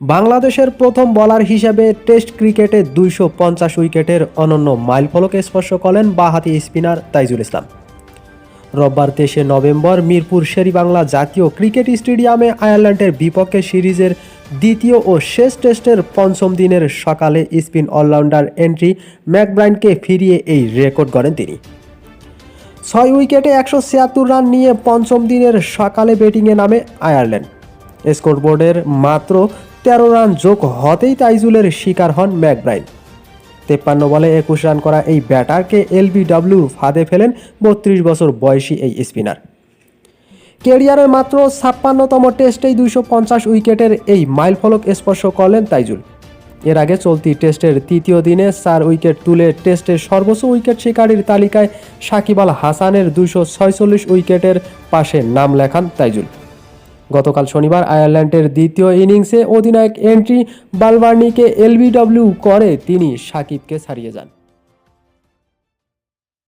বাংলাদেশের প্রথম বলার হিসেবে টেস্ট ক্রিকেটে দুইশো পঞ্চাশ উইকেটের অনন্য মাইলফলক স্পর্শ করেন বাহাতি স্পিনার তাইজুল ইসলাম। রোববার তেইশে নভেম্বর মিরপুর শেরিবাংলা জাতীয় ক্রিকেট স্টেডিয়ামে আয়ারল্যান্ডের বিপক্ষে সিরিজের দ্বিতীয় ও শেষ টেস্টের পঞ্চম দিনের সকালে স্পিন অলরাউন্ডার এন্ট্রি ম্যাকব্রাইনকে ফিরিয়ে এই রেকর্ড গড়েন তিনি। ছয় উইকেটে একশো ছিয়াত্তর রান নিয়ে পঞ্চম দিনের সকালে ব্যাটিংয়ে নামে আয়ারল্যান্ড। স্কোরবোর্ডের মাত্র তেরো রান যোগ হতেই তাইজুলের শিকার হন ম্যাকব্রাইন। তেপ্পান্ন বলে একুশ রান করা এই ব্যাটারকে এলবিডব্লিউ ফাঁদে ফেলেন বত্রিশ বছর বয়সী এই স্পিনার। কেরিয়ারের মাত্র ছাপ্পান্নতম টেস্টেই দুইশো পঞ্চাশ উইকেটের এই মাইলফলক স্পর্শ করলেন তাইজুল। এর আগে চলতি টেস্টের তৃতীয় দিনে চার উইকেট তুলে টেস্টের সর্বোচ্চ উইকেট শিকারীর তালিকায় সাকিব আল হাসানের ছয়চল্লিশ উইকেটের পাশে নাম লেখান তাইজুল। গতকাল শনিবার আয়ারল্যান্ডের দ্বিতীয় ইনিংসে অধিনায়ক এন্ট্রি বালবার্নিকে এলবিডব্লিউ করে তিনি সাকিবকে ছাড়িয়ে যান।